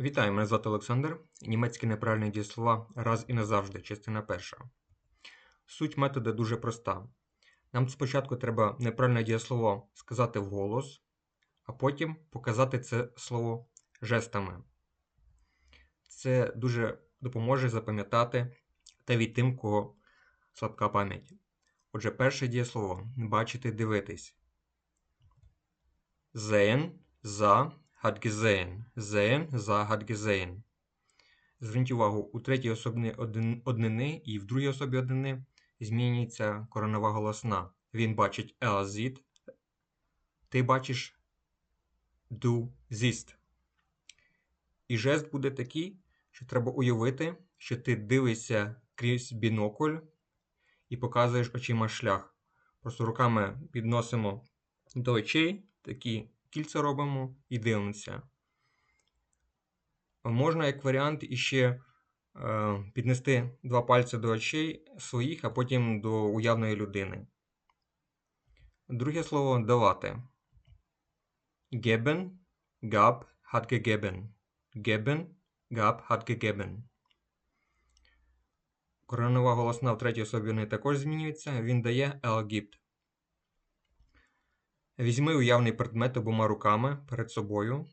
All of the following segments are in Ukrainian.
Вітаю, мене звати Олександр. Німецькі неправильні дієслова раз і назавжди, частина перша. Суть методу дуже проста. Нам спочатку треба неправильне дієслово сказати вголос, а потім показати це слово жестами. Це дуже допоможе запам'ятати та від тим, кого слабка пам'ять. Отже, перше дієслово бачити, дивитись. Sehen, за, hat gesehen. Sehen, за, hat gesehen. Зверніть увагу, у третій особі однини і в другій особі однини змінюється коронова голосна. Він бачить er sieht, ти бачиш du siehst. І жест буде такий, що треба уявити, що ти дивишся крізь бінокль і показуєш очима шлях. Просто руками підносимо до очей, такі кільця робимо і дивимося. Можна, як варіант, іще е, піднести два пальці до очей своїх, а потім до уявної людини. Друге слово давати. Geben, gab, hat gegeben. Geben, gab, hat gegeben. Коронова голосна в третій особі не також змінюється. Він дає er gibt. Візьми уявний предмет обома руками перед собою.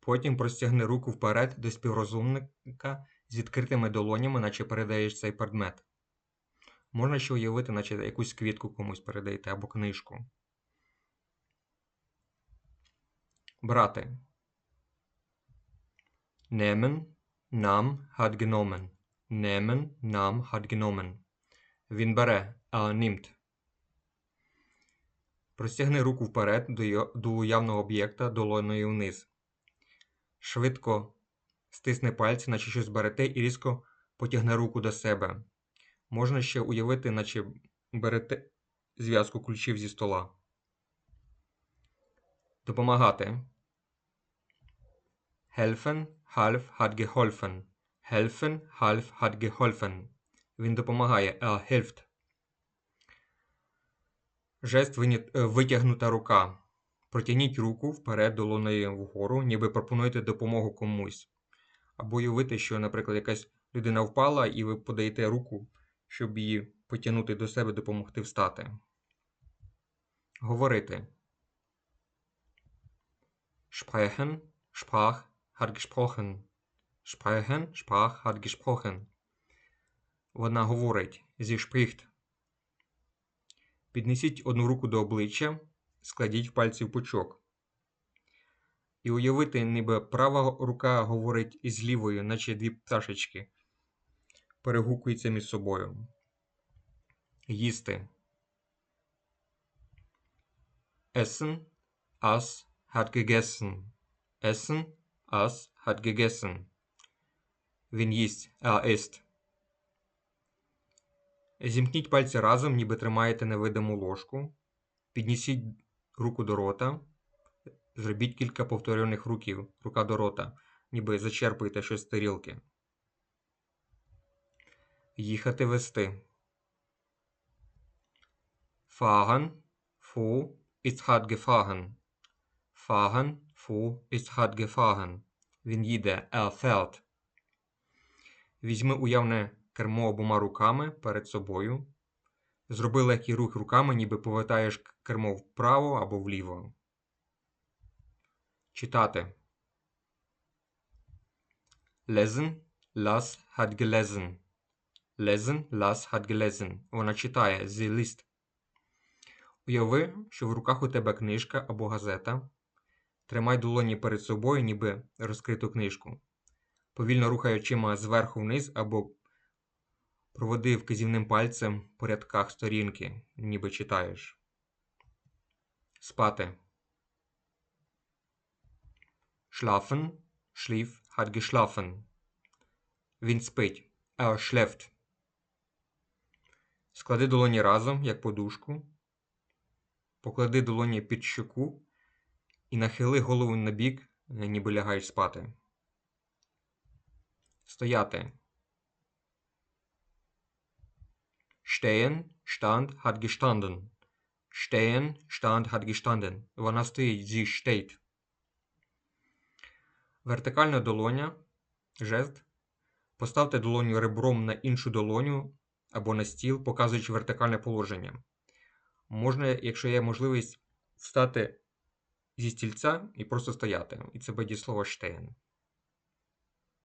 Потім простягни руку вперед до співрозумника з відкритими долонями, наче передаєш цей предмет. Можна ще уявити, наче якусь квітку комусь передаєте або книжку. Брати. Nehmen, nam, hat genommen. Nehmen, nam, hat. Він бере, er nimmt. Простягни руку вперед до, уявного об'єкта долоною вниз. Швидко стисни пальці, наче щось берете, і різко потягни руку до себе. Можна ще уявити, наче берете зв'язку ключів зі стола. Допомагати. Helfen, half, hat geholfen. Helfen, half, hat geholfen. Він допомагає. Er hilft. Жест е, витягнута рука. Протягніть руку вперед долоною вгору, ніби пропонуєте допомогу комусь. Або уявити, що, наприклад, якась людина впала, і ви подаєте руку, щоб її потягнути до себе, допомогти встати. Говорити. Sprechen, sprach, hat gesprochen. Sprechen, sprach. Вона говорить. Sie spricht. Піднесіть одну руку до обличчя, складіть пальці в пучок. І уявити, ніби права рука говорить із лівою, наче дві пташечки, перегукуються між собою. Їсти. Essen, as, hat gegessen. Essen, as, hat gegessen. Він їсть, er isst. Зімкніть пальці разом, ніби тримаєте невидиму ложку. Піднісіть руку до рота. Зробіть кілька повторюваних руків, рука до рота, ніби зачерпуєте щось з тарілки. Їхати вести. Ist hat gefahren. Fahren, fuhr, ist gefahren. Він їде, er fährt. Візьми уявне кермо обома руками перед собою. Зроби легкий рух руками, ніби повертаєш кермо вправо або вліво. Читати. Lesen, las, hat gelesen. Lesen, las, hat gelesen. Вона читає, sie liest. Уяви, що в руках у тебе книжка або газета. Тримай долоні перед собою, ніби розкриту книжку. Повільно рухай очима зверху вниз або проводи вказівним пальцем по рядках сторінки, ніби читаєш. Спати. Schlafen, schlief, hat geschlafen. Він спить. Er schläft. Склади долоні разом, як подушку. Поклади долоні під щоку і нахили голову на бік, ніби лягаєш спати. Стояти. Stehen, stand, hat gestanden. Stehen, stand, hat gestanden. Вона стоїть, sie steht. Вертикальна долоня, жест. Поставте долоню ребром на іншу долоню або на стіл, показуючи вертикальне положення. Можна, якщо є можливість, встати зі стільця і просто стояти. І це буде слово штейн.